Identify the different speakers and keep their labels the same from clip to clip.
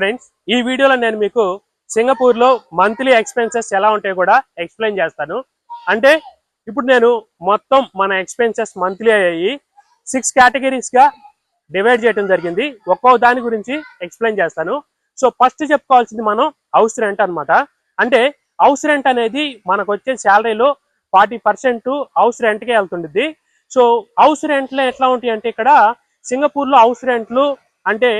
Speaker 1: Friends ఈ వీడియోలో నేను మీకు సింగపూర్లో మంత్లీ ఎక్స్పెన్సెస్ ఎలా ఉంటాయి కూడా ఎక్స్ప్లెయిన్ చేస్తాను. అంటే ఇప్పుడు నేను మొత్తం మన ఎక్స్పెన్సెస్ మంత్లీ అయ్యి సిక్స్ కేటగిరీస్గా డివైడ్ చేయడం జరిగింది. ఒక్కో దాని గురించి ఎక్స్ప్లెయిన్ చేస్తాను. సో ఫస్ట్ చెప్పుకోవాల్సింది మనం హౌస్ రెంట్ అన్నమాట. అంటే హౌస్ రెంట్ అనేది మనకు వచ్చే శాలరీలో ఫార్టీ పర్సెంట్ హౌస్ రెంట్కే వెళ్తుంటుంది సో హౌస్ రెంట్లు ఎట్లా ఉంటాయి అంటే ఇక్కడ సింగపూర్లో హౌస్ రెంట్లు అంటే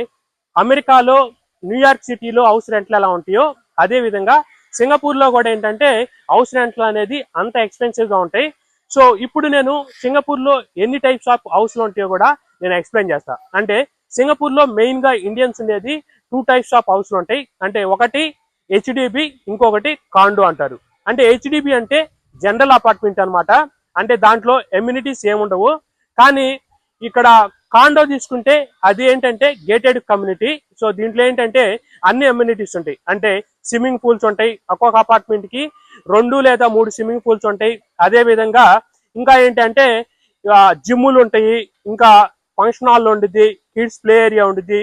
Speaker 1: అమెరికాలో న్యూయార్క్ సిటీలో హౌస్ రెంట్లు ఎలా ఉంటాయో అదే విధంగా సింగపూర్లో కూడా ఏంటంటే హౌస్ రెంట్లు అనేది అంత ఎక్స్పెన్సివ్గా ఉంటాయి. సో ఇప్పుడు నేను సింగపూర్లో ఎన్ని టైప్స్ ఆఫ్ హౌస్లు ఉంటాయో కూడా నేను ఎక్స్ప్లెయిన్ చేస్తాను అంటే సింగపూర్లో మెయిన్గా ఇండియన్స్ అనేది టూ టైప్స్ ఆఫ్ హౌస్లు ఉంటాయి. అంటే ఒకటి హెచ్డిబి ఇంకొకటి కాండో అంటారు. అంటే హెచ్డిబి అంటే జనరల్ అపార్ట్మెంట్ అన్నమాట. అంటే దాంట్లో ఎమ్యూనిటీస్ ఏముండవు. కానీ ఇక్కడ కాండో తీసుకుంటే అది ఏంటంటే గేటెడ్ కమ్యూనిటీ సో దీంట్లో ఏంటంటే అన్ని అమ్యూనిటీస్ ఉంటాయి. అంటే స్విమ్మింగ్ పూల్స్ ఉంటాయి. ఒక్కొక్క అపార్ట్మెంట్కి రెండు లేదా మూడు స్విమ్మింగ్ పూల్స్ ఉంటాయి. అదే విధంగా ఇంకా ఏంటంటే జిమ్ములు ఉంటాయి. ఇంకా ఫంక్షన్ హాల్ ఉండిద్ది. కిడ్స్ ప్లే ఏరియా ఉండిద్ది.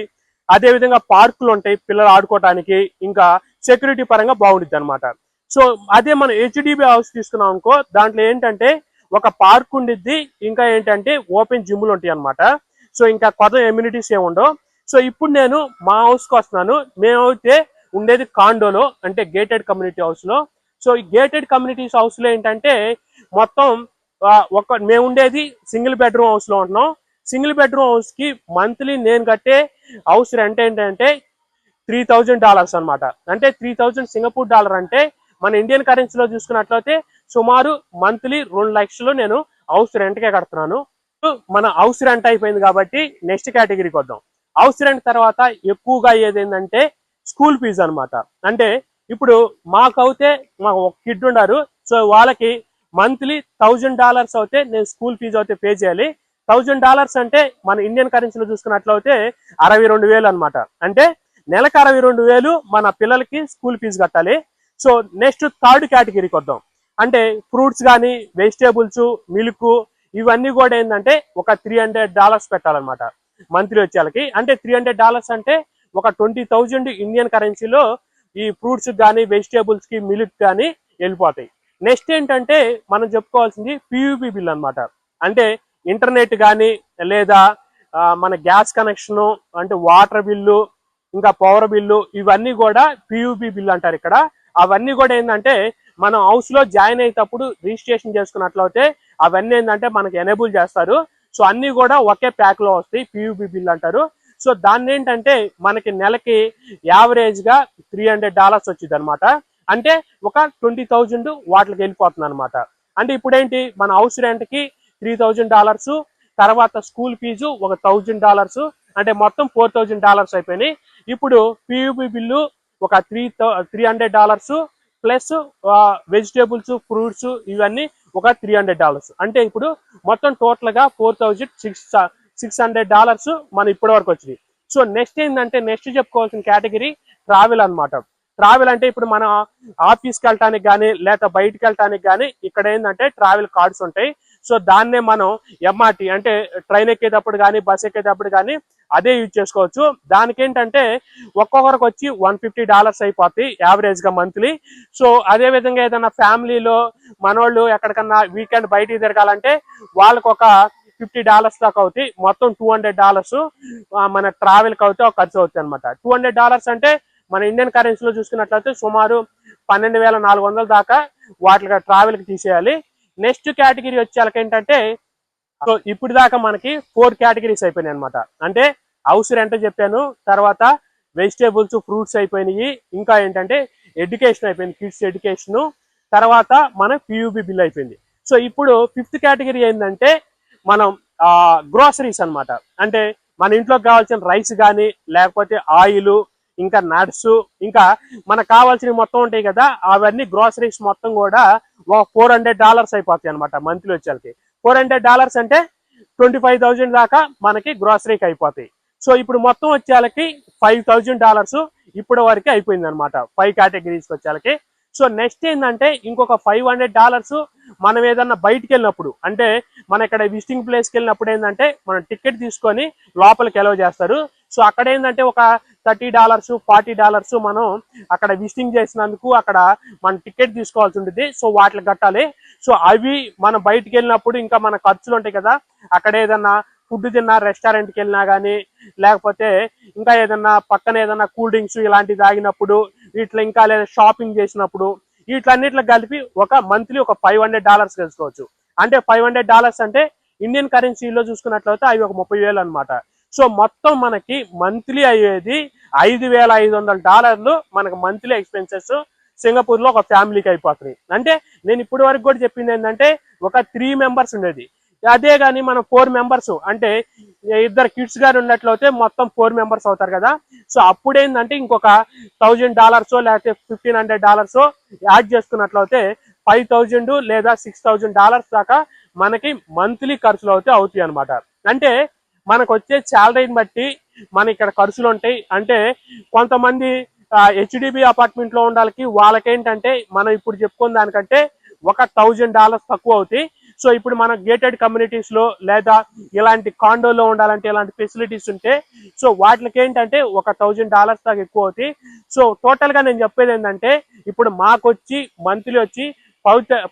Speaker 1: అదే విధంగా పార్కులు ఉంటాయి పిల్లలు ఆడుకోవటానికి ఇంకా సెక్యూరిటీ పరంగా బాగుండిద్ది అనమాట సో అదే మనం హెచ్డిబి హౌస్ తీసుకున్నాం అనుకో దాంట్లో ఏంటంటే ఒక పార్క్ ఉండిద్ది. ఇంకా ఏంటంటే ఓపెన్ జిమ్లు ఉంటాయి అనమాట సో ఇంకా కొత్త ఎమ్యూనిటీస్ ఏముండవు సో ఇప్పుడు నేను మా హౌస్కి వస్తున్నాను. మేమైతే ఉండేది కాండోలో అంటే గేటెడ్ కమ్యూనిటీ హౌస్లో సో ఈ గేటెడ్ కమ్యూనిటీస్ హౌస్లో ఏంటంటే మొత్తం ఒక మేము ఉండేది సింగిల్ బెడ్రూమ్ హౌస్లో ఉంటున్నాం. సింగిల్ బెడ్రూమ్ హౌస్కి మంత్లీ నేను కట్టే హౌస్ రెంట్ ఏంటంటే త్రీ థౌజండ్ డాలర్స్ అనమాట అంటే త్రీ థౌజండ్ సింగపూర్ డాలర్ అంటే మన ఇండియన్ కరెన్సీలో చూసుకున్నట్లయితే సుమారు మంత్లీ రెండు లక్షలు నేను హౌస్ రెంట్కే కడుతున్నాను. మన హౌస్ రెంట్ అయిపోయింది కాబట్టి నెక్స్ట్ కేటగిరీకి వద్దాం. హౌస్ రెంట్ తర్వాత ఎక్కువగా అయ్యేది ఏంటంటే స్కూల్ ఫీజు అనమాట అంటే ఇప్పుడు మాకైతే మాకు ఒక కిడ్ ఉన్నారు సో వాళ్ళకి మంత్లీ థౌజండ్ డాలర్స్ అయితే నేను స్కూల్ ఫీజు అయితే పే చేయాలి. థౌజండ్ డాలర్స్ అంటే మన ఇండియన్ కరెన్సీలో చూసుకున్నట్లయితే అరవై రెండు వేలు అనమాట అంటే నెలకు అరవై రెండు వేలు మన పిల్లలకి స్కూల్ ఫీజు కట్టాలి. సో నెక్స్ట్ థర్డ్ కేటగిరీకి వద్దాం. అంటే ఫ్రూట్స్ కానీ వెజిటేబుల్స్ మిల్క్ ఇవన్నీ కూడా ఏంటంటే ఒక త్రీ హండ్రెడ్ డాలర్స్ పెట్టాలన్నమాట. మంత్లీ వచ్చేళ్ళకి అంటే త్రీ హండ్రెడ్ డాలర్స్ అంటే ఒక ట్వంటీ థౌజండ్ ఇండియన్ కరెన్సీలో ఈ ఫ్రూట్స్ కానీ వెజిటేబుల్స్కి మిల్క్ కానీ వెళ్ళిపోతాయి. నెక్స్ట్ ఏంటంటే మనం చెప్పుకోవాల్సింది పియూపి బిల్ అన్నమాట. అంటే ఇంటర్నెట్ కానీ లేదా మన గ్యాస్ కనెక్షన్ అంటే వాటర్ బిల్లు ఇంకా పవర్ బిల్లు ఇవన్నీ కూడా పియూపి బిల్ అంటారు ఇక్కడ. అవన్నీ కూడా ఏంటంటే మనం హౌస్లో జాయిన్ అయ్యేటప్పుడు రిజిస్ట్రేషన్ చేసుకున్నట్లయితే అవన్నీ ఏంటంటే మనకి ఎనేబుల్ చేస్తారు. సో అన్ని కూడా ఒకే ప్యాక్లో వస్తాయి. పియూబి బిల్ అంటారు. సో దాన్ని ఏంటంటే మనకి నెలకి యావరేజ్గా త్రీ హండ్రెడ్ డాలర్స్ వచ్చింది అనమాట అంటే ఒక ట్వంటీ థౌజండ్ వాటికి వెళ్ళిపోతుంది అనమాట అంటే ఇప్పుడు ఏంటి మన హౌస్ రెంట్కి త్రీ థౌజండ్ డాలర్స్ తర్వాత స్కూల్ ఫీజు ఒక థౌజండ్ డాలర్స్ అంటే మొత్తం ఫోర్ థౌజండ్ డాలర్స్ అయిపోయినాయి. ఇప్పుడు పియూబి బిల్లు ఒక three three hundred dollars plus vegetables fruits ఇవన్నీ ఒక త్రీ హండ్రెడ్ డాలర్స్ అంటే ఇప్పుడు మొత్తం టోటల్గా four thousand six six hundred dollars మన ఇప్పటి వరకు వచ్చింది సో నెక్స్ట్ ఏంటంటే నెక్స్ట్ చెప్పుకోవాల్సిన కేటగిరీ ట్రావెల్ అన్నమాట. ట్రావెల్ అంటే ఇప్పుడు మన ఆఫీస్కి వెళ్ళటానికి కానీ లేదా బయటికి వెళ్ళటానికి కానీ ఇక్కడ ఏంటంటే ట్రావెల్ కార్డ్స్ ఉంటాయి. సో దాన్నే మనం ఎంఆర్టీ అంటే ట్రైన్ ఎక్కేటప్పుడు కానీ బస్ ఎక్కేటప్పుడు కానీ అదే యూజ్ చేసుకోవచ్చు. దానికి ఏంటంటే ఒక్కొక్కరికి వచ్చి వన్ ఫిఫ్టీ డాలర్స్ అయిపోతాయి యావరేజ్గా మంత్లీ. సో అదే విధంగా ఏదైనా ఫ్యామిలీలో మనోళ్ళు ఎక్కడికన్నా వీకెండ్ బయటికి తిరగాలంటే వాళ్ళకు ఒక ఫిఫ్టీ డాలర్స్ దాకా అవుతాయి మొత్తం టూ హండ్రెడ్ డాలర్స్ మన ట్రావెల్కి అవుతే ఒక ఖర్చు అవుతుంది అనమాట టూ హండ్రెడ్ డాలర్స్ అంటే మన ఇండియన్ కరెన్సీలో చూసుకున్నట్లయితే సుమారు పన్నెండు వేల నాలుగు వందల దాకా వాటికి ట్రావెల్కి తీసేయాలి. నెక్స్ట్ కేటగిరీ వచ్చేళ్ళకి ఏంటంటే సో ఇప్పుడు దాకా మనకి ఫోర్ కేటగిరీస్ అయిపోయినాయి అనమాట అంటే హౌస్ రెంట్ చెప్పాను తర్వాత వెజిటేబుల్స్ ఫ్రూట్స్ అయిపోయినాయి ఇంకా ఏంటంటే ఎడ్యుకేషన్ అయిపోయింది కిడ్స్ ఎడ్యుకేషన్ తర్వాత మన పియూబి బిల్ అయిపోయింది. సో ఇప్పుడు ఫిఫ్త్ కేటగిరీ ఏంటంటే మనం గ్రోసరీస్ అన్నమాట. అంటే మన ఇంట్లోకి కావాల్సిన రైస్ కానీ లేకపోతే ఆయిల్ ఇంకా నట్స్ ఇంకా మనకు కావాల్సినవి మొత్తం ఉంటాయి కదా అవన్నీ గ్రోసరీస్ మొత్తం కూడా ఒక ఫోర్ హండ్రెడ్ డాలర్స్ అయిపోతాయి అనమాట మంత్లీ వచ్చేకి ఫోర్ హండ్రెడ్ డాలర్స్ అంటే ట్వంటీ ఫైవ్ థౌజండ్ దాకా మనకి గ్రాసరీకి అయిపోతాయి. సో ఇప్పుడు మొత్తం వచ్చేళ్ళకి ఫైవ్ థౌజండ్ డాలర్స్ ఇప్పటి వరకు అయిపోయింది అనమాట ఫైవ్ కేటగిరీస్కి వచ్చేళ్ళకి సో నెక్స్ట్ ఏంటంటే ఇంకొక ఫైవ్ హండ్రెడ్ డాలర్స్ మనం ఏదన్నా బయటికి వెళ్ళినప్పుడు అంటే మన ఇక్కడ విజిటింగ్ ప్లేస్కి వెళ్ళినప్పుడు ఏంటంటే మనం టికెట్ తీసుకొని లోపలికి ఎలవ్ చేస్తారు. సో అక్కడ ఏంటంటే ఒక థర్టీ డాలర్స్ ఫార్టీ డాలర్స్ మనం అక్కడ విజిటింగ్ చేసినందుకు అక్కడ మనం టికెట్ తీసుకోవాల్సి ఉంటుంది. సో వాటికి కట్టాలి. సో అవి మనం బయటికి వెళ్ళినప్పుడు ఇంకా మన ఖర్చులు ఉంటాయి కదా. అక్కడ ఏదన్నా ఫుడ్ తిన్నా రెస్టారెంట్కి వెళ్ళినా కానీ లేకపోతే ఇంకా ఏదన్నా పక్కన ఏదన్నా కూల్ డ్రింక్స్ ఇలాంటివి తాగినప్పుడు వీటిలో ఇంకా లేదా షాపింగ్ చేసినప్పుడు వీటిలన్నిటిలో కలిపి ఒక మంత్లీ ఒక ఫైవ్ హండ్రెడ్ డాలర్స్ తెలుసుకోవచ్చు. అంటే ఫైవ్ హండ్రెడ్ డాలర్స్ అంటే ఇండియన్ కరెన్సీలో చూసుకున్నట్లయితే అవి ఒక ముప్పై వేలు అనమాట సో మొత్తం మనకి మంత్లీ అయ్యేది ఐదు వేల ఐదు వందల డాలర్లు మనకు మంత్లీ ఎక్స్పెన్సెస్ సింగపూర్లో ఒక ఫ్యామిలీకి అయిపోతుంది అంటే నేను ఇప్పటి వరకు కూడా చెప్పింది ఏంటంటే ఒక త్రీ మెంబర్స్ ఉండేది. అదే కానీ మనం ఫోర్ మెంబర్స్ అంటే ఇద్దరు కిడ్స్ గారు ఉన్నట్లయితే మొత్తం ఫోర్ మెంబర్స్ అవుతారు కదా. సో అప్పుడు ఏంటంటే ఇంకొక థౌజండ్ డాలర్స్ లేకపోతే ఫిఫ్టీన్ హండ్రెడ్ డాలర్స్ యాడ్ చేసుకున్నట్లయితే ఫైవ్ థౌజండ్ లేదా సిక్స్ థౌజండ్ డాలర్స్ దాకా మనకి మంత్లీ ఖర్చులు అయితే అవుతాయి అనమాట అంటే మనకు వచ్చే శాలరీని బట్టి మన ఇక్కడ ఖర్చులు ఉంటాయి. అంటే కొంతమంది హెచ్డిబి అపార్ట్మెంట్లో ఉండాలకి వాళ్ళకేంటంటే మనం ఇప్పుడు చెప్పుకున్న దానికంటే ఒక థౌజండ్ డాలర్స్ తక్కువ అవుతాయి. సో ఇప్పుడు మన గేటెడ్ కమ్యూనిటీస్లో లేదా ఇలాంటి కాండోలో ఉండాలంటే ఇలాంటి ఫెసిలిటీస్ ఉంటే సో వాటికి ఏంటంటే ఒక థౌజండ్ డాలర్స్ దాకా ఎక్కువ అవుతాయి. సో టోటల్గా నేను చెప్పేది ఏంటంటే ఇప్పుడు మాకు వచ్చి మంత్లీ వచ్చి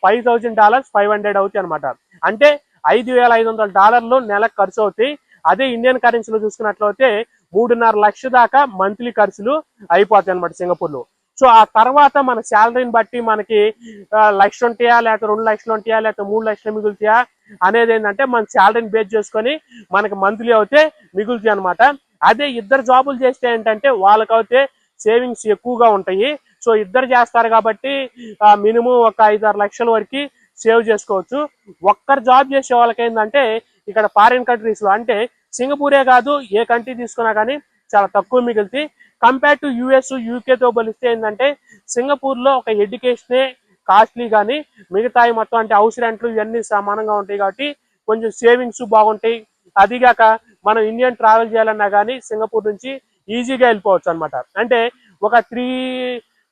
Speaker 1: five thousand dollars five hundred అవుతాయి అనమాట అంటే ఐదు వేల ఐదు వందల డాలర్లు నెలకు ఖర్చు అవుతాయి. అదే ఇండియన్ కరెన్సీలో చూసుకున్నట్లయితే మూడున్నర లక్ష దాకా మంత్లీ ఖర్చులు అయిపోతాయి అనమాట సింగపూర్లో సో ఆ తర్వాత మన శాలరీని బట్టి మనకి లక్ష ఉంటాయా లేకపోతే రెండు లక్షలు ఉంటాయా లేకపోతే మూడు లక్షలు మిగులుతాయా అనేది ఏంటంటే మన శాలరీని బేస్ చేసుకొని మనకి మంత్లీ అయితే మిగులుతాయి అనమాట అదే ఇద్దరు జాబులు చేస్తే ఏంటంటే వాళ్ళకైతే సేవింగ్స్ ఎక్కువగా ఉంటాయి. సో ఇద్దరు చేస్తారు కాబట్టి మినిమం ఒక ఐదు ఆరు లక్షల వరకు సేవ్ చేసుకోవచ్చు. ఒక్కరు జాబ్ చేసే వాళ్ళకి ఏంటంటే ఇక్కడ ఫారిన్ కంట్రీస్లో అంటే సింగపూరే కాదు ఏ కంట్రీ తీసుకున్నా కానీ చాలా తక్కువ మిగిలితే కంపేర్ టు యుఎస్ యూకేతో పోలిస్తే ఏంటంటే సింగపూర్లో ఒక ఎడ్యుకేషనే కాస్ట్లీ కానీ మిగతాయి మొత్తం అంటే హౌస్ రెంట్లు ఇవన్నీ సమానంగా ఉంటాయి కాబట్టి కొంచెం సేవింగ్స్ బాగుంటాయి. అదిగాక మనం ఇండియన్ ట్రావెల్ చేయాలన్నా కానీ సింగపూర్ నుంచి ఈజీగా వెళ్ళిపోవచ్చు అనమాట అంటే ఒక త్రీ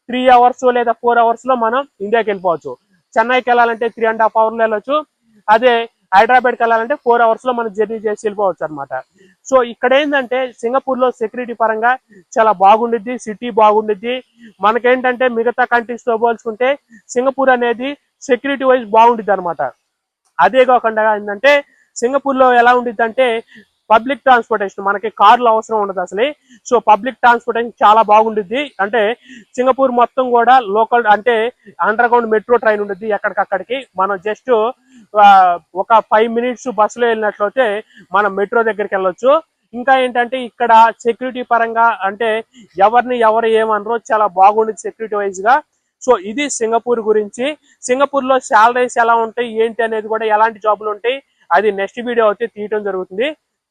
Speaker 1: త్రీ అవర్స్ లేదా ఫోర్ అవర్స్లో మనం ఇండియాకి వెళ్ళిపోవచ్చు. చెన్నైకి వెళ్ళాలంటే త్రీ అండ్ హాఫ్ అవర్లో వెళ్ళొచ్చు. అదే హైదరాబాద్కి వెళ్ళాలంటే ఫోర్ అవర్స్లో మనం జర్నీ చేసి వెళ్ళిపోవచ్చు అనమాట సో ఇక్కడ ఏంటంటే సింగపూర్లో సెక్యూరిటీ పరంగా చాలా బాగుండిద్ది సిటీ బాగుండిద్ది. మనకేంటంటే మిగతా కంట్రీస్తో పోల్చుకుంటే సింగపూర్ అనేది సెక్యూరిటీ వైజ్ బాగుండిద్ది అనమాట అదే కాకుండా ఏంటంటే సింగపూర్లో ఎలా ఉండిద్ది అంటే పబ్లిక్ ట్రాన్స్పోర్టేషన్ మనకి కార్లు అవసరం ఉండదు అసలు. సో పబ్లిక్ ట్రాన్స్పోర్టేషన్ చాలా బాగుండిద్ది. అంటే సింగపూర్ మొత్తం కూడా లోకల్ అంటే అండర్ గ్రౌండ్ మెట్రో ట్రైన్ ఉండిద్ది ఎక్కడికక్కడికి. మనం జస్ట్ ఒక ఫైవ్ మినిట్స్ బస్సులో వెళ్ళినట్లయితే మనం మెట్రో దగ్గరికి వెళ్ళొచ్చు. ఇంకా ఏంటంటే ఇక్కడ సెక్యూరిటీ పరంగా అంటే ఎవరిని ఎవరు ఏమనరో చాలా బాగుండేది సెక్యూరిటీ వైజ్గా సో ఇది సింగపూర్ గురించి. సింగపూర్లో శాలరీస్ ఎలా ఉంటాయి ఏంటి అనేది కూడా ఎలాంటి జాబులు ఉంటాయి అది నెక్స్ట్ వీడియో అయితే తీయటం జరుగుతుంది.